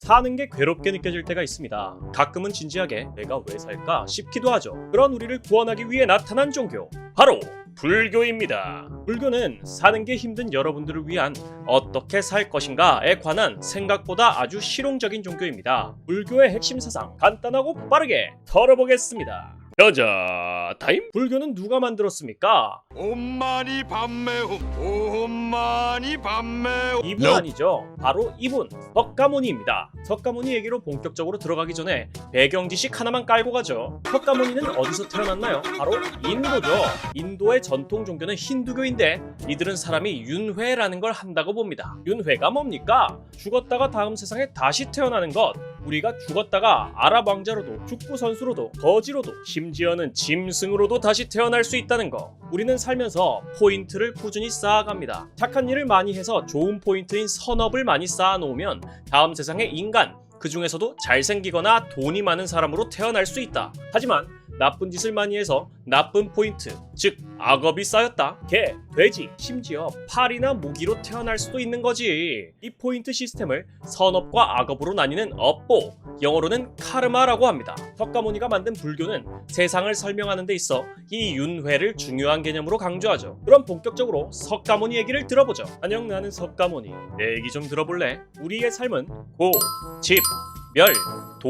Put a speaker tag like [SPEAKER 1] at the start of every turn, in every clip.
[SPEAKER 1] 사는 게 괴롭게 느껴질 때가 있습니다. 가끔은 진지하게 내가 왜 살까 싶기도 하죠. 그런 우리를 구원하기 위해 나타난 종교 바로 불교입니다. 불교는 사는 게 힘든 여러분들을 위한 어떻게 살 것인가에 관한 생각보다 아주 실용적인 종교입니다. 불교의 핵심 사상 간단하고 빠르게 털어보겠습니다. 여자 타임 불교는 누가 만들었습니까?
[SPEAKER 2] 엄마니 밤매움 엄마니 밤매움
[SPEAKER 1] 이분 아니죠. 바로 이분 석가모니입니다. 석가모니 얘기로 본격적으로 들어가기 전에 배경 지식 하나만 깔고 가죠. 석가모니는 어디서 태어났나요? 바로 인도죠. 인도의 전통 종교는 힌두교인데 이들은 사람이 윤회라는 걸 한다고 봅니다. 윤회가 뭡니까? 죽었다가 다음 세상에 다시 태어나는 것. 우리가 죽었다가 아랍 왕자로도 축구 선수로도 거지로도 심지어는 짐승으로도 다시 태어날 수 있다는 거. 우리는 살면서 포인트를 꾸준히 쌓아갑니다. 착한 일을 많이 해서 좋은 포인트인 선업을 많이 쌓아놓으면 다음 세상의 인간 그 중에서도 잘생기거나 돈이 많은 사람으로 태어날 수 있다. 하지만 나쁜 짓을 많이 해서 나쁜 포인트, 즉 악업이 쌓였다. 개, 돼지, 심지어 팔이나 무기로 태어날 수도 있는 거지. 이 포인트 시스템을 선업과 악업으로 나뉘는 업보, 영어로는 카르마라고 합니다. 석가모니가 만든 불교는 세상을 설명하는 데 있어 이 윤회를 중요한 개념으로 강조하죠. 그럼 본격적으로 석가모니 얘기를 들어보죠. 안녕 나는 석가모니. 내 얘기 좀 들어볼래? 우리의 삶은 고, 집, 멸,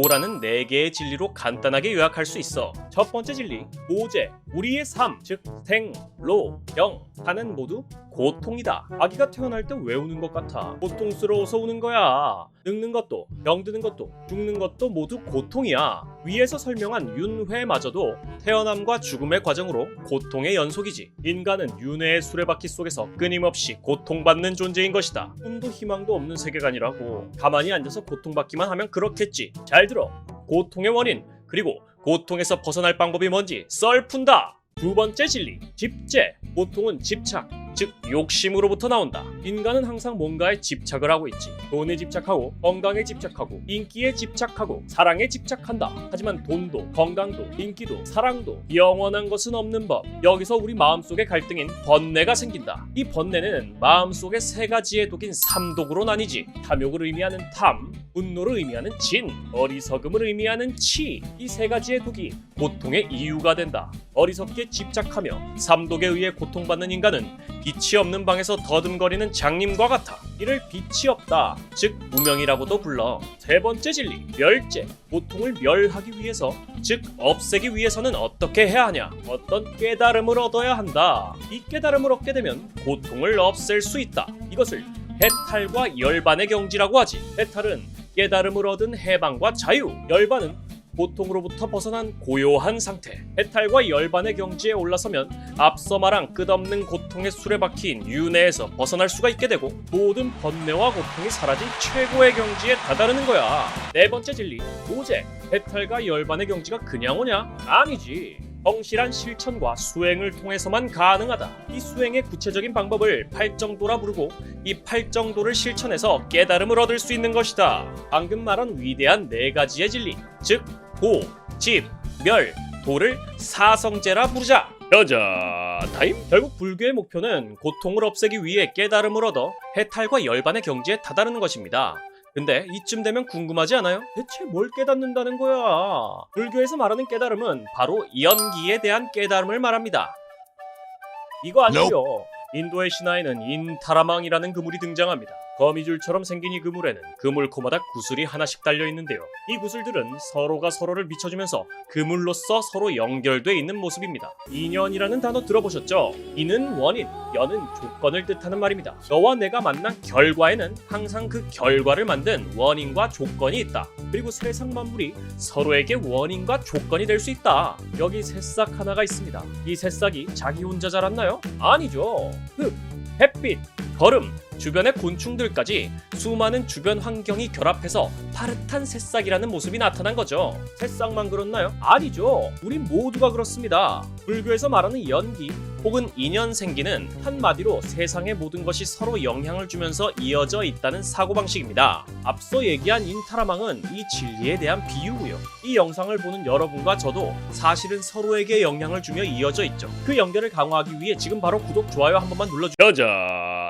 [SPEAKER 1] 도라는 네 개의 진리로 간단하게 요약할 수 있어. 첫 번째 진리, 오제. 우리의 삶, 즉 생, 로, 영, 하는 모두 고통이다. 아기가 태어날 때 왜 우는 것 같아? 고통스러워서 우는 거야. 늙는 것도, 병드는 것도, 죽는 것도 모두 고통이야. 위에서 설명한 윤회마저도 태어남과 죽음의 과정으로 고통의 연속이지. 인간은 윤회의 수레바퀴 속에서 끊임없이 고통받는 존재인 것이다. 꿈도 희망도 없는 세계관이라고. 가만히 앉아서 고통받기만 하면 그렇겠지. 잘 들어. 고통의 원인, 그리고 고통에서 벗어날 방법이 뭔지 썰 푼다. 두 번째 진리, 집재. 고통은 집착, 즉 욕심으로부터 나온다. 인간은 항상 뭔가에 집착을 하고 있지. 돈에 집착하고, 건강에 집착하고, 인기에 집착하고, 사랑에 집착한다. 하지만 돈도, 건강도, 인기도, 사랑도 영원한 것은 없는 법. 여기서 우리 마음속에 갈등인 번뇌가 생긴다. 이 번뇌는 마음속에 세 가지의 독인 삼독으로 나뉘지. 탐욕을 의미하는 탐, 분노를 의미하는 진, 어리석음을 의미하는 치. 이 세 가지의 독이 고통의 이유가 된다. 어리석게 집착하며 삼독에 의해 고통받는 인간은 빛이 없는 방에서 더듬거리는 장님과 같아. 이를 빛이 없다. 즉 무명이라고도 불러. 세 번째 진리, 멸제. 고통을 멸하기 위해서, 즉 없애기 위해서는 어떻게 해야 하냐? 어떤 깨달음을 얻어야 한다. 이 깨달음을 얻게 되면 고통을 없앨 수 있다. 이것을 해탈과 열반의 경지라고 하지. 해탈은 깨달음을 얻은 해방과 자유. 열반은 고통으로부터 벗어난 고요한 상태. 해탈과 열반의 경지에 올라서면 앞서 말한 끝없는 고통의 수레바퀴인 윤회에서 벗어날 수가 있게 되고 모든 번뇌와 고통이 사라진 최고의 경지에 다다르는 거야. 네 번째 진리, 오제. 해탈과 열반의 경지가 그냥 오냐? 아니지. 성실한 실천과 수행을 통해서만 가능하다. 이 수행의 구체적인 방법을 팔정도라 부르고 이 팔정도를 실천해서 깨달음을 얻을 수 있는 것이다. 방금 말한 위대한 네 가지의 진리, 즉 고, 집, 멸, 도를 사성제라 부르자. 여자 타임 결국 불교의 목표는 고통을 없애기 위해 깨달음을 얻어 해탈과 열반의 경지에 다다르는 것입니다. 근데 이쯤 되면 궁금하지 않아요? 대체 뭘 깨닫는다는 거야? 불교에서 말하는 깨달음은 바로 연기에 대한 깨달음을 말합니다. 이거 아니죠. 인도의 신화에는 인타라망이라는 그물이 등장합니다. 거미줄처럼 생긴 이 그물에는 그물 코마다 구슬이 하나씩 달려 있는데요. 이 구슬들은 서로가 서로를 비춰주면서 그물로서 서로 연결돼 있는 모습입니다. 인연이라는 단어 들어보셨죠? 이는 원인, 연은 조건을 뜻하는 말입니다. 너와 내가 만난 결과에는 항상 그 결과를 만든 원인과 조건이 있다. 그리고 세상 만물이 서로에게 원인과 조건이 될 수 있다. 여기 새싹 하나가 있습니다. 이 새싹이 자기 혼자 자랐나요? 아니죠. 흙, 햇빛, 걸음, 주변의 곤충들까지 수많은 주변 환경이 결합해서 파릇한 새싹이라는 모습이 나타난 거죠. 새싹만 그렇나요? 아니죠. 우리 모두가 그렇습니다. 불교에서 말하는 연기 혹은 인연 생기는 한마디로 세상의 모든 것이 서로 영향을 주면서 이어져 있다는 사고방식입니다. 앞서 얘기한 인타라망은 이 진리에 대한 비유고요. 이 영상을 보는 여러분과 저도 사실은 서로에게 영향을 주며 이어져 있죠. 그 연결을 강화하기 위해 지금 바로 구독, 좋아요 한 번만 눌러주세요.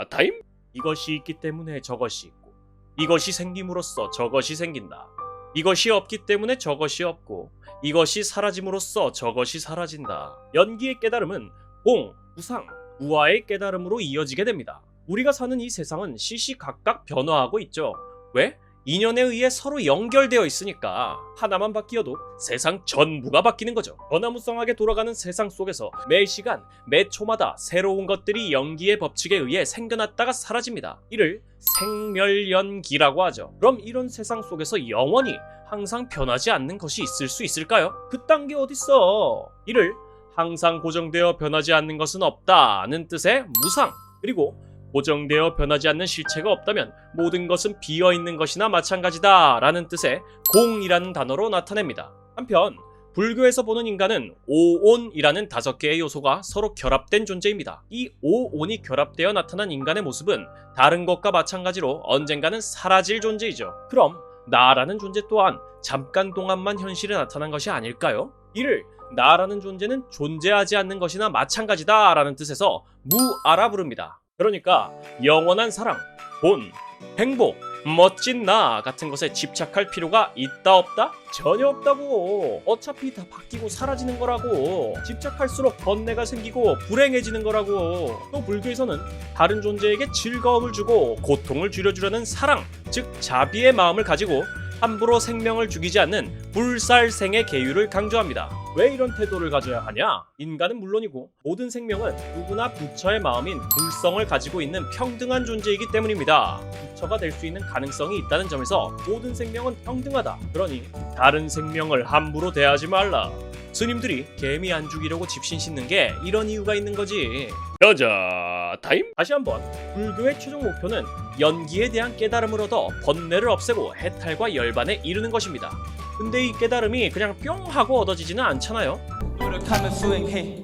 [SPEAKER 1] 타임? 이것이 있기 때문에 저것이 있고 이것이 생김으로써 저것이 생긴다. 이것이 없기 때문에 저것이 없고 이것이 사라짐으로써 저것이 사라진다. 연기의 깨달음은 공, 우상, 우화의 깨달음으로 이어지게 됩니다. 우리가 사는 이 세상은 시시각각 변화하고 있죠. 왜? 인연에 의해 서로 연결되어 있으니까 하나만 바뀌어도 세상 전부가 바뀌는 거죠. 변화무쌍하게 돌아가는 세상 속에서 매 시간, 매 초마다 새로운 것들이 연기의 법칙에 의해 생겨났다가 사라집니다. 이를 생멸연기라고 하죠. 그럼 이런 세상 속에서 영원히 항상 변하지 않는 것이 있을 수 있을까요? 그딴 게 어딨어? 이를 항상 고정되어 변하지 않는 것은 없다는 뜻의 무상 그리고 고정되어 변하지 않는 실체가 없다면 모든 것은 비어 있는 것이나 마찬가지다 라는 뜻의 공이라는 단어로 나타냅니다. 한편 불교에서 보는 인간은 오온이라는 다섯 개의 요소가 서로 결합된 존재입니다. 이 오온이 결합되어 나타난 인간의 모습은 다른 것과 마찬가지로 언젠가는 사라질 존재이죠. 그럼 나라는 존재 또한 잠깐 동안만 현실에 나타난 것이 아닐까요? 이를 나라는 존재는 존재하지 않는 것이나 마찬가지다 라는 뜻에서 무아라 부릅니다. 그러니까 영원한 사랑, 돈, 행복, 멋진 나 같은 것에 집착할 필요가 있다 없다? 전혀 없다고. 어차피 다 바뀌고 사라지는 거라고. 집착할수록 번뇌가 생기고 불행해지는 거라고. 또 불교에서는 다른 존재에게 즐거움을 주고 고통을 줄여주려는 사랑, 즉 자비의 마음을 가지고 함부로 생명을 죽이지 않는 불살생의 계율을 강조합니다. 왜 이런 태도를 가져야 하냐? 인간은 물론이고 모든 생명은 누구나 부처의 마음인 불성을 가지고 있는 평등한 존재이기 때문입니다. 부처가 될 수 있는 가능성이 있다는 점에서 모든 생명은 평등하다. 그러니 다른 생명을 함부로 대하지 말라. 스님들이 개미 안 죽이려고 집신 씻는 게 이런 이유가 있는 거지. 여자 타임? 다시 한번 불교의 최종 목표는 연기에 대한 깨달음을 얻어 번뇌를 없애고 해탈과 열반에 이르는 것입니다. 근데 이 깨달음이 그냥 뿅 하고 얻어지지는 않잖아요.
[SPEAKER 3] 노력하며 수행해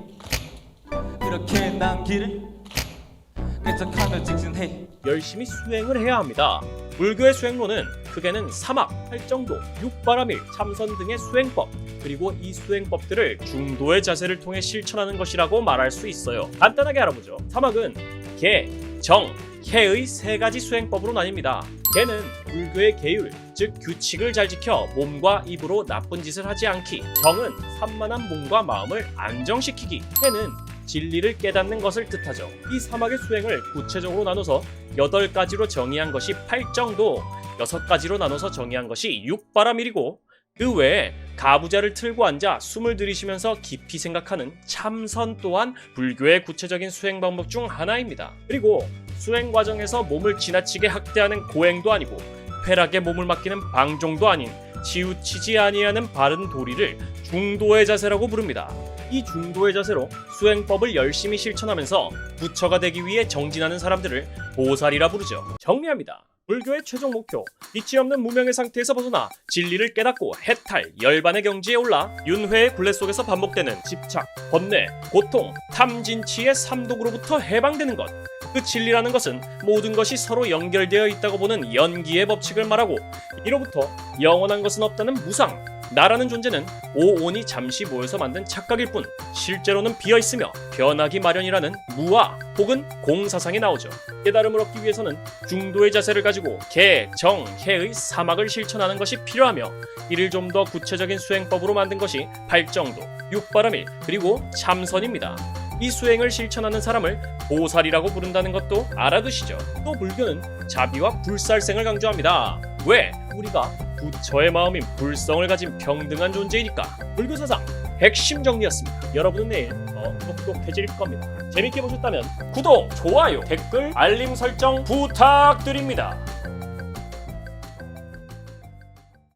[SPEAKER 3] 그렇게 난 길을 쾌적하며 직진해
[SPEAKER 1] 열심히 수행을 해야 합니다. 불교의 수행론은 크게는 사막, 팔정도, 육바라밀, 참선 등의 수행법, 그리고 이 수행법들을 중도의 자세를 통해 실천하는 것이라고 말할 수 있어요. 간단하게 알아보죠. 사막은 개, 정, 해의 세 가지 수행법으로 나뉩니다. 개는 불교의 계율, 즉 규칙을 잘 지켜 몸과 입으로 나쁜 짓을 하지 않기. 정은 산만한 몸과 마음을 안정시키기. 해는 진리를 깨닫는 것을 뜻하죠. 이 사막의 수행을 구체적으로 나눠서 8가지로 정의한 것이 팔정도, 6가지로 나눠서 정의한 것이 육바라밀이고 그 외에 가부좌를 틀고 앉아 숨을 들이쉬면서 깊이 생각하는 참선 또한 불교의 구체적인 수행 방법 중 하나입니다. 그리고 수행 과정에서 몸을 지나치게 학대하는 고행도 아니고 쾌락에 몸을 맡기는 방종도 아닌 치우치지 아니하는 바른 도리를 중도의 자세라고 부릅니다. 이 중도의 자세로 수행법을 열심히 실천하면서 부처가 되기 위해 정진하는 사람들을 보살이라 부르죠. 정리합니다. 불교의 최종 목표, 빛이 없는 무명의 상태에서 벗어나 진리를 깨닫고 해탈, 열반의 경지에 올라 윤회의 굴레 속에서 반복되는 집착, 번뇌, 고통, 탐진치의 삼독으로부터 해방되는 것. 그 진리라는 것은 모든 것이 서로 연결되어 있다고 보는 연기의 법칙을 말하고 이로부터 영원한 것은 없다는 무상, 나라는 존재는 오온이 잠시 모여서 만든 착각일 뿐 실제로는 비어 있으며 변하기 마련이라는 무아 혹은 공사상이 나오죠. 깨달음을 얻기 위해서는 중도의 자세를 가지고 개, 정, 해의 사막을 실천하는 것이 필요하며 이를 좀 더 구체적인 수행법으로 만든 것이 팔정도, 육바라밀 그리고 참선입니다. 이 수행을 실천하는 사람을 보살이라고 부른다는 것도 알아두시죠. 또 불교는 자비와 불살생을 강조합니다. 왜? 우리가 부처의 마음인 불성을 가진 평등한 존재이니까. 불교 사상 핵심 정리였습니다. 여러분은 내일 더 똑똑해질 겁니다. 재밌게 보셨다면 구독, 좋아요, 댓글, 알림 설정 부탁드립니다.